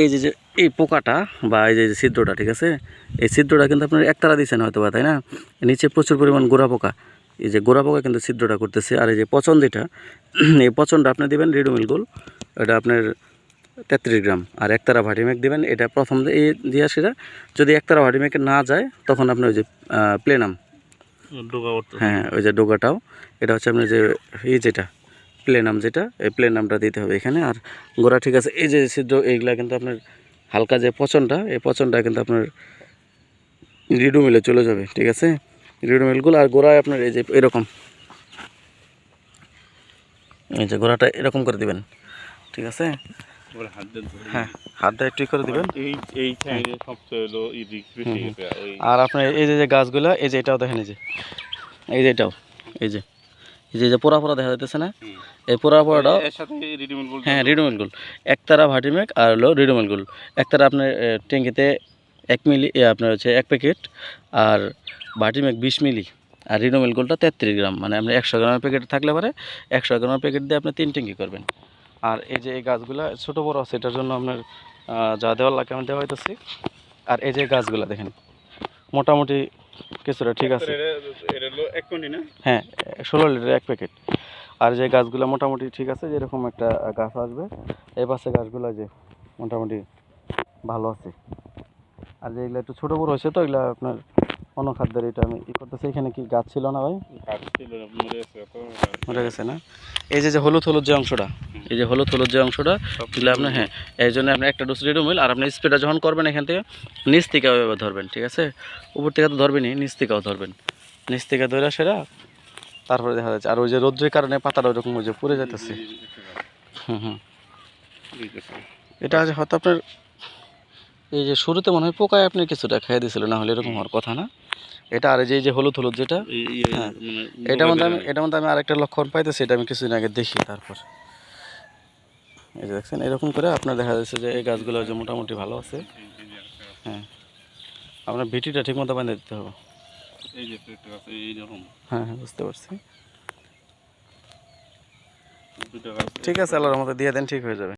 এই যে যে এই পোকাটা বা এই যে ছিদ্রটা ঠিক আছে? এই ছিদ্রটা কিন্তু আপনার একতারা দিচ্ছেন হয়তো বা তাই না? নিচে প্রচুর পরিমাণ গোড়া পোকা। এই যে গোড়া পোকা কিন্তু ছিদ্রটা করতেছে। আর এই যে পচন যেটা এই পচনটা আপনি দেবেন রিডোমিল গোল এটা আপনার তেত্রিশ গ্রাম। আর একতারা ভাটিমেক দেবেন এটা প্রথম এই দিয়ে সেটা যদি একতারা ভাটিমেকে না যায় তখন আপনি ওই যে প্লেনাম। হ্যাঁ ওই যে ডোগাটাও। এটা হচ্ছে আপনার যে এই যেটা প্লেনাম যেটা এই প্লেনামটা দিতে হবে এখানে। আর গোড়া ঠিক আছে এই যে ছিদ্র এইগুলা কিন্তু আপনার হালকা যে পচনটা এই পচনটা কিন্তু আপনার রিডু মিলে চলে যাবে ঠিক আছে? রিডু মিলগুলো আর গোড়ায় আপনার এই যে এরকম। এই যে গোড়াটা এরকম করে দিবেন ঠিক আছে? হ্যাঁ হাত দিয়ে একটু করে দিবেন। ওই আর আপনার এই যে গাছগুলো এই যে এটাও দেখেন এই যে। এই যে এটাও এই যে। যে যে পোড়া পোড়া দেখা যাইতেছে না? এই পোড়া পোড়াটাও হ্যাঁ রিডোমেল গুল একতারা ভাটিমেক আর হলো রিডোমেল গুল একতারা আপনার ট্যাঙ্কিতে এক মিলি এ, আপনার হচ্ছে এক প্যাকেট আর ভাটিমেক বিশ মিলি। আর রিডোমেল গুলটা তেত্রিশ গ্রাম। মানে আপনি একশো গ্রামের প্যাকেট থাকলে পারে একশো গ্রামের প্যাকেট দিয়ে আপনি তিন ট্যাঙ্কি করবেন। আর এই যে এই গাছগুলো ছোটো বড়ো আছে এটার জন্য আপনার যা দেওয়ার লাগে আমি দেওয়া হইতেছি। আর এই যে গাছগুলো দেখেন মোটামুটি কিছুটা ঠিক আছে। হ্যাঁ ষোলো লিটার এক প্যাকেট আর যে গাছগুলো মোটামুটি ঠিক আছে যেরকম একটা গাছ আসবে এই পাশে গাছগুলো যে মোটামুটি ভালো আছে। আর যেগুলো একটু ছোটো বড়ো হয়েছে তো এগুলো আপনার অনুখাদ্যের এটা আমি ই করতেছি। এখানে কি গাছ ছিল না ভাই? মরে গেছে না? এই যে যে হলুদ হলুদ যে অংশটা এই যে হলুদ হলুদ যে অংশটা এগুলো আপনার হ্যাঁ এই জন্য আপনি একটা ডোজ রেডোমিল আর আপনি স্প্রেটা যখন করবেন এখান থেকে নিচ থেকে ধরবেন ঠিক আছে? উপর থেকে তো ধরবেনই নিচ থেকেও ধরবেন। নিচ থেকে ধরে সেরা তারপরে দেখা যাচ্ছে আর ওই যে রোদ্রের কারণে পাতাটা ওরকম ওই যে পড়ে যাইতেছে। হুম হুম। এটা আছে হয়তো আপনার এই যে শুরুতে মনে হয় পোকায় আপনি কিছুটা খেয়ে দিয়েছিল না হলে এরকম হওয়ার কথা না? এটা আর এই যে যে হলুদ হলুদ যেটা হ্যাঁ। মানে এটার মধ্যে আমি এটার মধ্যে আমি আরেকটা লক্ষণ পাইতেছি এটা আমি কিছুদিন আগে দেখি তারপর। এই যে দেখছেন এরকম করে আপনার দেখা যাচ্ছে যে এই গাছগুলো যে মোটামুটি ভালো আছে। হ্যাঁ। আপনার ভিটিটা ঠিকমতো বাঁধে দিতে হবে। এই যে হ্যাঁ হ্যাঁ বুঝতে পারছি। ঠিক আছে আল্লাহর মতো দিয়ে দেন ঠিক হয়ে যাবে।